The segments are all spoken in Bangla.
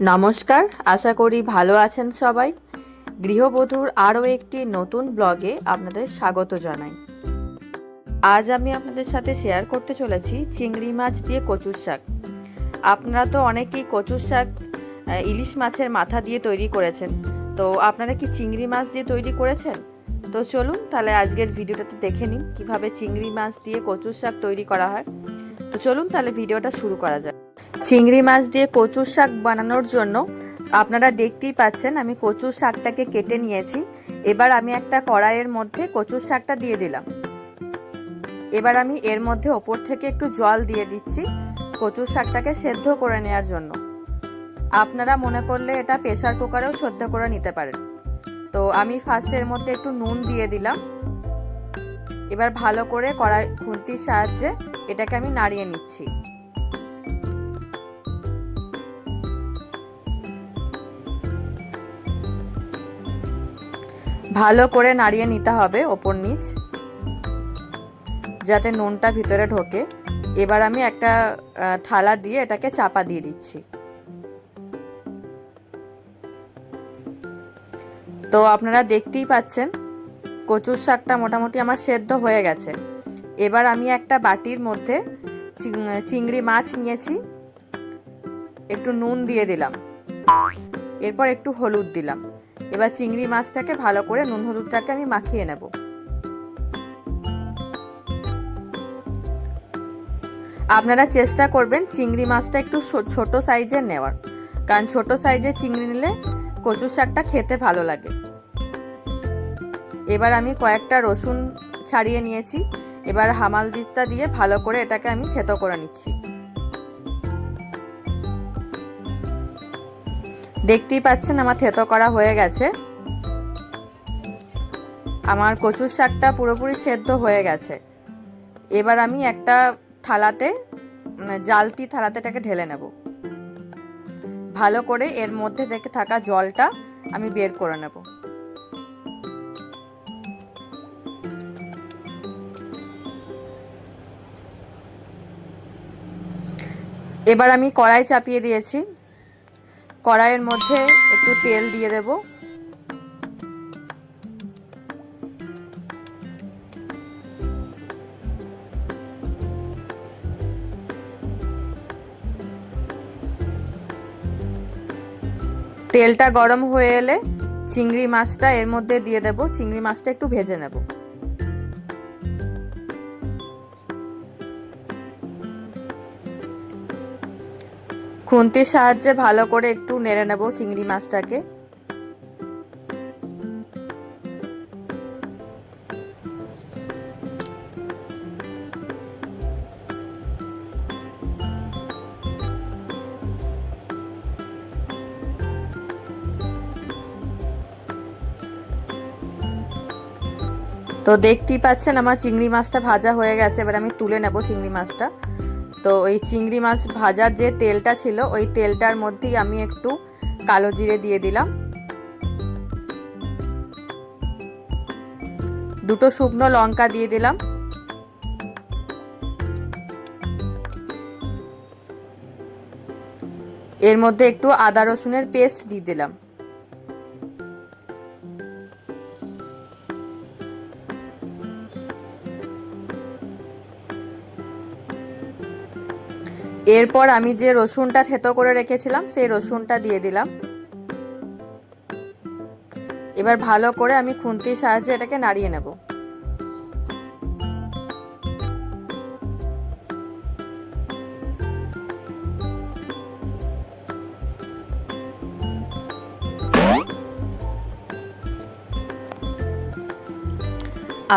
নমস্কার, আশা করি ভালো আছেন সবাই। গৃহবধূর আরও একটি নতুন ব্লগে আপনাদের স্বাগত জানাই। আজ আমি আপনাদের সাথে শেয়ার করতে চলেছি চিংড়ি মাছ দিয়ে কচুর শাক। আপনারা তো অনেকেই কচুর শাক ইলিশ মাছের মাথা দিয়ে তৈরি করেছেন। তো আপনারা কি চিংড়ি মাছ দিয়ে তৈরি করেছেন? তো চলুন তাহলে আজকের ভিডিওটাতে দেখে নিন কীভাবে চিংড়ি মাছ দিয়ে কচুর শাক তৈরি করা হয়। তো চলুন তাহলে ভিডিওটা শুরু করা যাক। চিংড়ি মাছ দিয়ে কচুর শাক বানানোর জন্য আপনারা দেখতেই পাচ্ছেন, আমি কচুর শাকটাকে কেটে নিয়েছি। এবার আমি একটা কড়াইয়ের মধ্যে কচুর শাকটা দিয়ে দিলাম। এবার আমি এর মধ্যে ওপর থেকে একটু জল দিয়ে দিচ্ছি কচুর শাকটাকে সেদ্ধ করে নেওয়ার জন্য। আপনারা মনে করলে এটা প্রেসার কুকারেও সেদ্ধ করে নিতে পারেন। তো আমি ফার্স্ট এর মধ্যে একটু নুন দিয়ে দিলাম। এবার ভালো করে কড়াই খুন্তির সাহায্যে এটাকে আমি নাড়িয়ে নিচ্ছি। ভালো করে নাড়িয়ে নিতে হবে ওপর নিচ, যাতে নুনটা ভিতরে ঢোকে। এবার আমি একটা থালা দিয়ে এটাকে চাপা দিয়ে দিচ্ছি। তো আপনারা দেখতেই পাচ্ছেন, কচুর শাকটা মোটামুটি আমার সেদ্ধ হয়ে গেছে। এবার আমি একটা বাটির মধ্যে চিংড়ি মাছ নিয়েছি। একটু নুন দিয়ে দিলাম। এরপর একটু হলুদ দিলাম। এবার চিংড়ি মাছটাকে ভালো করে নুন হলুদটাকে আমি মাখিয়ে নেব। আপনারা চেষ্টা করবেন চিংড়ি মাছটা একটু ছোট সাইজের নেওয়ার। কারণ ছোট সাইজের চিংড়ি নিলে কচুর শাকটা খেতে ভালো লাগে। এবার আমি কয়েকটা রসুন ছাড়িয়ে নিয়েছি। এবার হামাল দিস্তা দিয়ে ভালো করে এটাকে আমি থেতো করে নিচ্ছি। দেখতেই পাচ্ছেন আমার থেতো করা হয়ে গেছে। আমার কচুর শাকটা পুরোপুরি সেদ্ধ হয়ে গেছে। এবার আমি একটা থালাতে মানে জালতি থালাতে এটাকে ঢেলে নেব। ভালো করে এর মধ্যে থেকে থাকা জলটা আমি বের করে নেব। এবার আমি কড়াই চাপিয়ে দিয়েছি। কড়াইয়ের মধ্যে একটু তেল দিয়ে দেব। তেলটা গরম হয়ে এলে চিংড়ি মাছটা এর মধ্যে দিয়ে দেব। চিংড়ি মাছটা একটু ভেজে নেব। খুন্তির সাহায্যে ভালো করে একটু নেড়ে নেব চিংড়ি মাছটাকে। তো দেখতেই পাচ্ছেন আমার চিংড়ি মাছটা ভাজা হয়ে গেছে, এবার আমি তুলে নেব চিংড়ি মাছটা। তো ওই চিংড়ি মাছ ভাজার যে তেলটা ছিল, ওই তেলটার মধ্যেই আমি একটু কালো জিরে দিয়ে দিলাম। দুটো শুকনো লঙ্কা দিয়ে দিলাম। এর মধ্যে একটু আদা রসুনের পেস্ট দিয়ে দিলাম। এরপর আমি যে রসুনটা থেতো করে রেখেছিলাম, সেই রসুনটা দিয়ে দিলাম। এবার ভালো করে আমি খুন্তির সাহায্যে এটাকে নাড়িয়ে নেব।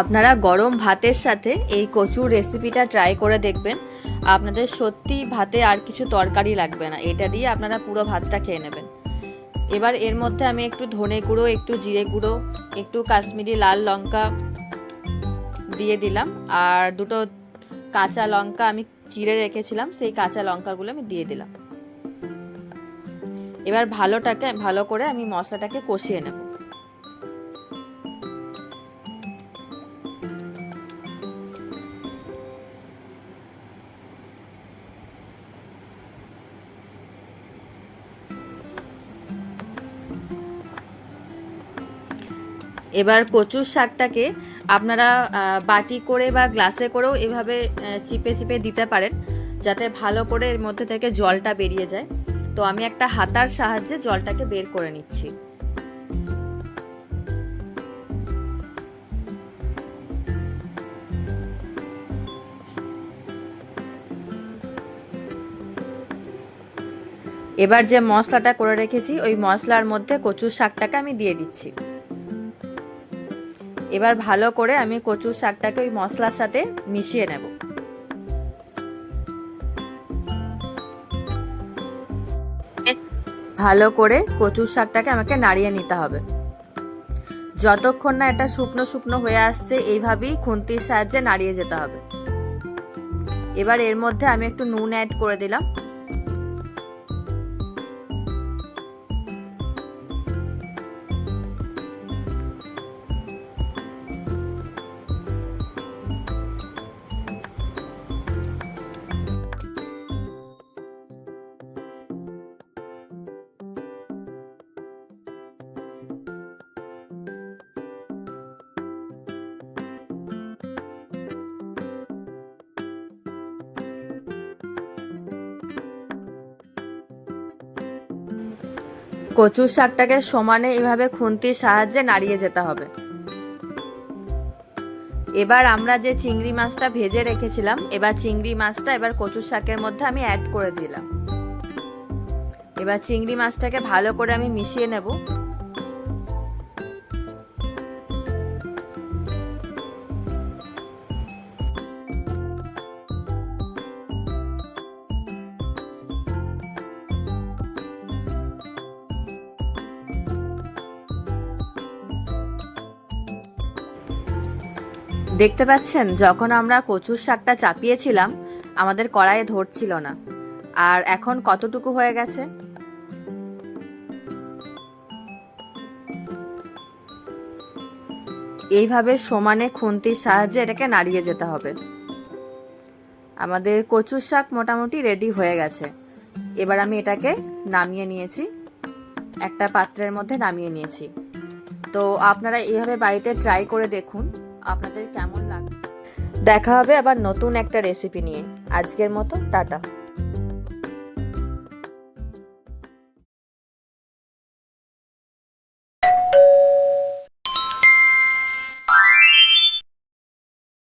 আপনারা গরম ভাতের সাথে এই কচুর রেসিপিটা ট্রাই করে দেখবেন। আপনাদের সত্যি ভাতে আর কিছু তরকারি লাগবে না। এটা দিয়ে আপনারা পুরো ভাতটা খেয়ে নেবেন। এবার এর মধ্যে আমি একটু ধনে গুঁড়ো, একটু জিরে গুঁড়ো, একটু কাশ্মীরি লাল লঙ্কা দিয়ে দিলাম। আর দুটো কাঁচা লঙ্কা আমি চিড়ে রেখেছিলাম, সেই কাঁচা লঙ্কাগুলো আমি দিয়ে দিলাম। এবার ভালোটাকে, ভালো করে আমি মশলাটাকে কষিয়ে নেব। এবার কচুর শাকটাকে আপনারা বাটি করে বা গ্লাসে করেও এভাবে চিপে চিপে দিতে পারেন, যাতে ভালো করে এর মধ্যে থেকে জলটা বেরিয়ে যায়। তো আমি একটা হাতার সাহায্যে জলটাকে বের করে নিচ্ছি। এবার যে মশলাটা করে রেখেছি, ওই মশলার মধ্যে কচুর শাকটাকে আমি দিয়ে দিচ্ছি। এবার ভালো করে আমি কচুর শাকটাকে ওই মশলার সাথে মিশিয়ে নেব। ভালো করে কচুর শাকটাকে আমাকে নাড়িয়ে নিতে হবে। যতক্ষণ না এটা শুকনো শুকনো হয়ে আসছে, এইভাবেই খুন্তির সাহায্যে নাড়িয়ে যেতে হবে। এবার এর মধ্যে আমি একটু নুন অ্যাড করে দিলাম। কচুর শাকটাকে সমানে এভাবে খুন্তির সাহায্যে নাড়িয়ে যেতে হবে। এবার আমরা যে চিংড়ি মাছটা ভেজে রেখেছিলাম, এবার চিংড়ি মাছটা এবার কচুর শাকের মধ্যে আমি অ্যাড করে দিলাম। এবার চিংড়ি মাছটাকে ভালো করে আমি মিশিয়ে নেব। দেখতে পাচ্ছেন, যখন আমরা কচুর শাকটা চাপিয়েছিলাম, আমাদের কড়াইয়ে ধরছিল না। আর এখন কতটুকু হয়ে গেছে? এইভাবে সমানে খুন্তির সাহায্যে এটাকে নাড়িয়ে যেতে হবে। আমাদের কচুর শাক মোটামুটি রেডি হয়ে গেছে। এবার আমি এটাকে নামিয়ে নিয়েছি। একটা পাত্রের মধ্যে নামিয়ে নিয়েছি। তো আপনারা এইভাবে বাড়িতে ট্রাই করে দেখুন। আপনাদের কেমন লাগবে দেখা হবে আবার নতুন একটা রেসিপি নিয়ে। আজকের মতো টাটা।